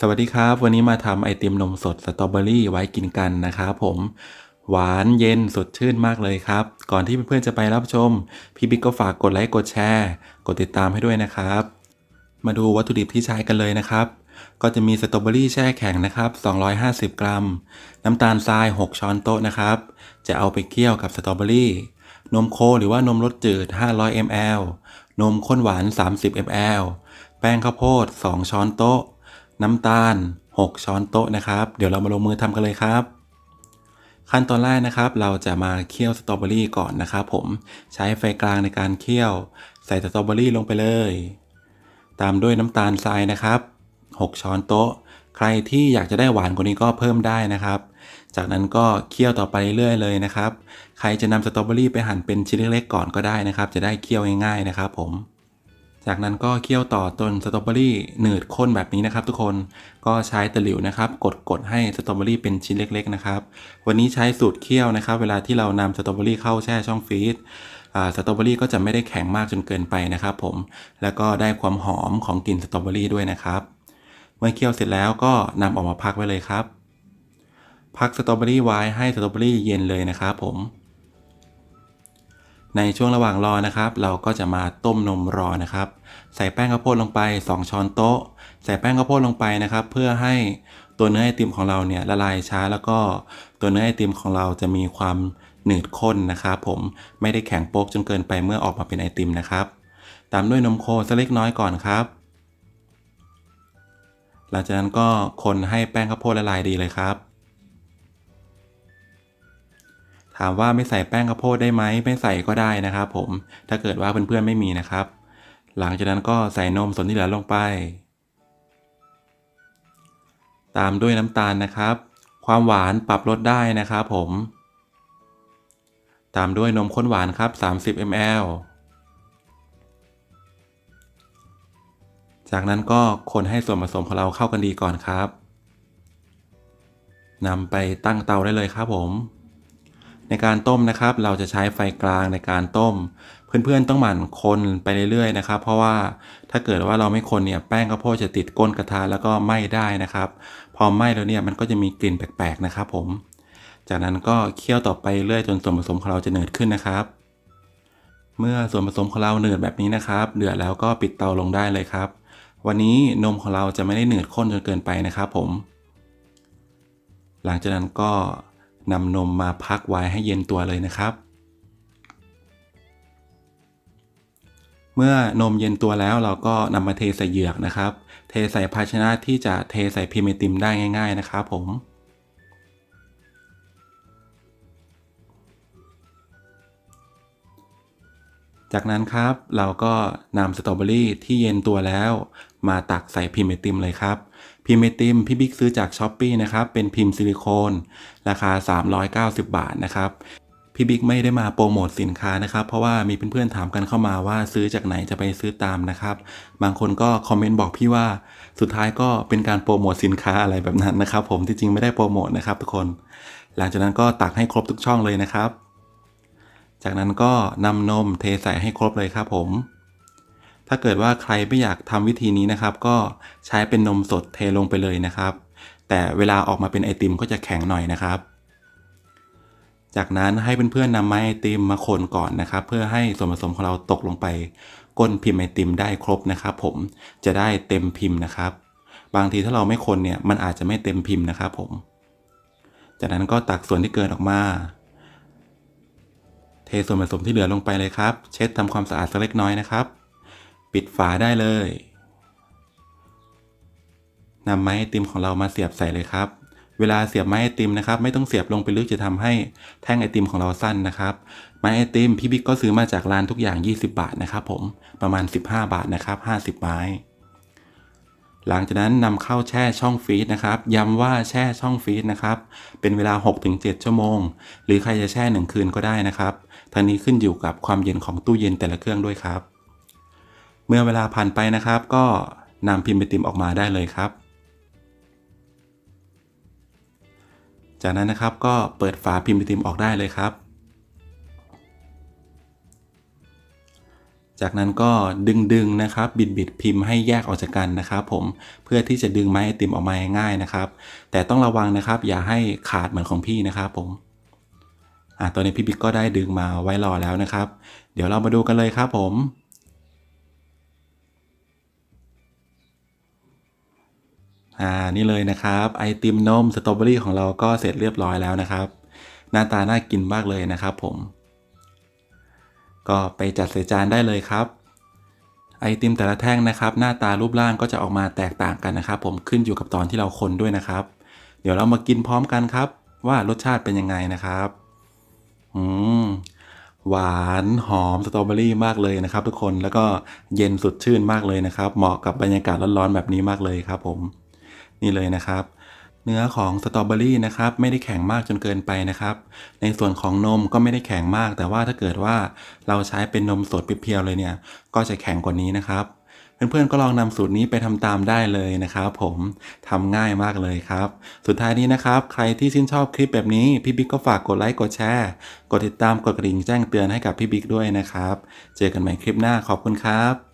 สวัสดีครับ วันนี้มาทำไอติมนมสดสตรอเบอรี่ไว้กินกันนะครับผม หวานเย็นสดชื่นมากเลยครับ ก่อนที่เพื่อนๆจะไปรับชม พี่บิ๊กก็ฝากกดไลค์กดแชร์ กดติดตามให้ด้วยนะครับ มาดูวัตถุดิบที่ใช้กันเลยนะครับ ก็จะมีสตรอเบอรี่แช่แข็งนะครับ 250 กรัม น้ำตาลทราย 6 ช้อนโต๊ะนะครับ จะเอาไปเคี่ยวกับสตรอเบอรี่ นมโคหรือว่านมรสจืด 500 ml นมข้นหวาน 30 ml แป้งข้าวโพด 2 ช้อนโต๊ะ น้ำตาล 6 ช้อนโต๊ะนะครับ เดี๋ยวเรามาลงมือทำกันเลยครับ ขั้นตอนแรกนะครับ เราจะมาเคี่ยวสตรอเบอรี่ก่อนนะครับผมใช้ไฟกลางในการเคี่ยว ใส่สตรอเบอรี่ลงไปเลย ตามด้วยน้ำตาลทรายนะครับ 6 ช้อนโต๊ะ ใครที่อยากจะได้หวานกว่านี้ก็เพิ่มได้นะครับ จากนั้นก็เคี่ยวต่อไปเรื่อยๆเลยนะครับ ใครจะนำสตรอเบอรี่ไปหั่นเป็นชิ้นเล็กๆก่อนก็ได้นะครับ จะได้เคี่ยวง่ายๆนะครับ ผม จากนั้นก็เคี่ยวต่อจนสตรอเบอรี่หนืดข้นแบบนี้นะครับ ทุกคนก็ใช้ตะหลิวนะครับ กดกดให้สตรอเบอรี่เป็นชิ้นเล็ก ๆนะครับ วันนี้ใช้สูตรเคี่ยวนะครับ เวลาที่เรานำสตรอเบอรี่เข้าแช่ช่องฟรีซสตรอเบอรี่ก็จะไม่ได้แข็งมากจนเกินไปนะครับผมแล้วก็ได้ความหอมของกลิ่นสตรอเบอรี่ด้วยนะครับ เมื่อเคี่ยวเสร็จแล้วก็นำออกมาพักไว้เลยครับ พักสตรอเบอรี่ไว้ให้สตรอเบอรี่เย็นเลยนะครับผม ในช่วงระหว่างรอนะครับ เราก็จะมาต้มนมรอนะครับ ใส่แป้งข้าวโพดลงไป 2 ช้อนโต๊ะ ใส่แป้งข้าวโพดลงไปนะครับ เพื่อให้ตัวเนื้อไอติมของเราเนี่ยละลายช้าแล้วก็ตัวเนื้อไอติมของเราจะมีความหนืดข้นนะครับผมไม่ได้แข็งโป๊กจนเกินไปเมื่อออกมาเป็นไอติมนะครับ ตามด้วยนมโคสักเล็กน้อยก่อนครับ หลังจากนั้นก็คนให้แป้งข้าวโพดละลายดีเลยครับ ถามว่าไม่ใส่แป้งข้าวโพดได้ไหมไม่ใส่ก็ได้นะครับผมถ้าเกิดว่าเพื่อนๆไม่มีนะครับ หลังจากนั้นก็ใส่นมส่วนที่เหลือลงไป ตามด้วยน้ำตาลนะครับ ความหวานปรับลดได้นะครับผม ตามด้วยนมข้นหวานครับ 30 ml จากนั้นก็คนให้ส่วนผสมของเราเข้ากันดีก่อนครับนำไปตั้งเตาได้เลยครับผม ในการต้มนะครับ เราจะใช้ไฟกลางในการต้ม เพื่อนๆต้องหมั่นคนไปเรื่อยๆนะครับ เพราะว่าถ้าเกิดว่าเราไม่คนเนี่ยแป้งข้าวโพดจะติดก้นกระทะแล้วก็ไหม้ได้นะครับ พอไหม้แล้วเนี่ยมันก็จะมีกลิ่นแปลกๆนะครับ ผม จากนั้นก็เคี่ยวต่อไปเรื่อยจนส่วนผสมของเราจะเนืดขึ้นนะครับ เมื่อส่วนผสมของเราเนืดแบบนี้นะครับ เดือดแล้วก็ปิดเตาลงได้เลยครับ วันนี้นมของเราจะไม่ได้เนืดข้นจนเกินไปนะครับ ผม หลังจากนั้นก็ นำนมมาพักไว้ให้เย็นตัวเลยนะครับ เมื่อนมเย็นตัวแล้วเราก็นำมาเทใส่เหยือกนะครับ เทใส่ภาชนะที่จะเทใส่พิมพ์ติมได้ง่าย ๆนะครับผมจากนั้นครับเราก็นำสตรอเบอรี่ที่เย็นตัวแล้ว มาตักใส่พิมพ์ไอติมเลยครับ พิมพ์ไอติมพี่บิ๊กซื้อจากช้อปปีนะครับ เป็นพิมพ์ซิลิโคน ราคา 390 บาทนะครับ พี่บิ๊กไม่ได้มาโปรโมทสินค้านะครับ เพราะว่ามีเพื่อนๆถามกันเข้ามาว่าซื้อจากไหนจะไปซื้อตามนะครับ บางคนก็คอมเมนต์บอกพี่ว่า สุดท้ายก็เป็นการโปรโมทสินค้าอะไรแบบนั้นนะครับ ผมที่จริงไม่ได้โปรโมทนะครับ ทุกคน หลังจากนั้นก็ตักให้ครบทุกช่องเลยนะครับ จากนั้นก็นำนมเทใส่ให้ครบเลยครับผม ถ้าเกิดว่าใครไม่อยากทำวิธีนี้นะครับ ก็ใช้เป็นนมสดเทลงไปเลยนะครับ แต่เวลาออกมาเป็นไอติมก็จะแข็งหน่อยนะครับ จากนั้นให้เพื่อนๆนำไม้ไอติมมาคนก่อนนะครับ เพื่อให้ส่วนผสมของเราตกลงไปก้นพิมพ์ไอติมได้ครบนะครับ ผมจะได้เต็มพิมพ์นะครับ บางทีถ้าเราไม่คนเนี่ยมันอาจจะไม่เต็มพิมพ์นะครับ ผม จากนั้นก็ตักส่วนที่เกินออกมาเทส่วนผสมที่เหลือลงไปเลยครับ เช็ดทำความสะอาดสักเล็กน้อยนะครับ ปิดฝาได้เลยนำไม้ไอติมของเรามาเสียบใส่เลยครับ เวลาเสียบไม้ไอติมนะครับ ไม่ต้องเสียบลงไปลึกจะทำให้แท่งไอติมของเราสั้นนะครับ ไม้ไอติมพี่บิ๊กก็ซื้อมาจากร้านทุกอย่าง 20 บาทนะครับ ผมประมาณ 15 บาทนะครับ 50 ไม้ หลังจากนั้นนำเข้าแช่ช่องฟรีซนะครับ ย้ำว่าแช่ช่องฟรีซนะครับ เป็นเวลา 6-7 ชั่วโมง หรือใครจะแช่หนึ่งคืนก็ได้นะครับทั้งนี้ขึ้นอยู่กับความเย็นของตู้เย็นแต่ละเครื่องด้วยครับ เมื่อเวลาผ่านไปนะครับ ก็นำพิมพ์ไอติมออกมาได้เลยครับ จากนั้นนะครับก็เปิดฝาพิมพ์ไอติมออกได้เลยครับ จากนั้นก็ดึงๆนะครับ บิดๆพิมพ์ให้แยกออกจากกันนะครับ ผมเพื่อที่จะดึงไม้ไอติมออกมาง่ายนะครับ แต่ต้องระวังนะครับ อย่าให้ขาดเหมือนของพี่นะครับ ผมอะตอนนี้พี่บิ๊กก็ได้ดึงมาไว้รอแล้วนะครับ เดี๋ยวเรามาดูกันเลยครับผม อ่านี่เลยนะครับไอติมนมสตรอเบอรี่ของเราก็เสร็จเรียบร้อยแล้วนะครับ หน้าตาน่ากินมากเลยนะครับผม ก็ไปจัดใส่จานได้เลยครับ ไอติมแต่ละแท่งนะครับ หน้าตารูปร่างก็จะออกมาแตกต่างกันนะครับ ผมขึ้นอยู่กับตอนที่เราคนด้วยนะครับ เดี๋ยวเรามากินพร้อมกันครับ ว่ารสชาติเป็นยังไงนะครับอืมหวานหอมสตรอเบอรี่มากเลยนะครับ ทุกคนแล้วก็เย็นสดชื่นมากเลยนะครับ เหมาะกับบรรยากาศร้อนๆแบบนี้มากเลยครับผม นี่เลยนะครับ เนื้อของสตรอเบอรี่นะครับไม่ได้แข็งมากจนเกินไปนะครับ ในส่วนของนมก็ไม่ได้แข็งมาก แต่ว่าถ้าเกิดว่าเราใช้เป็นนมสดเพียวๆเลยเนี่ย ก็จะแข็งกว่านี้นะครับเพื่อนๆก็ลองนำสูตรนี้ไปทำตามได้เลยนะครับ ผมทำง่ายมากเลยครับ สุดท้ายนี้นะครับ ใครที่ชื่นชอบคลิปแบบนี้พี่บิ๊กก็ฝากกดไลค์กดแชร์กดติดตามกดกระดิ่งแจ้งเตือนให้กับพี่บิ๊กด้วยนะครับ เจอกันใหม่คลิปหน้าขอบคุณครับ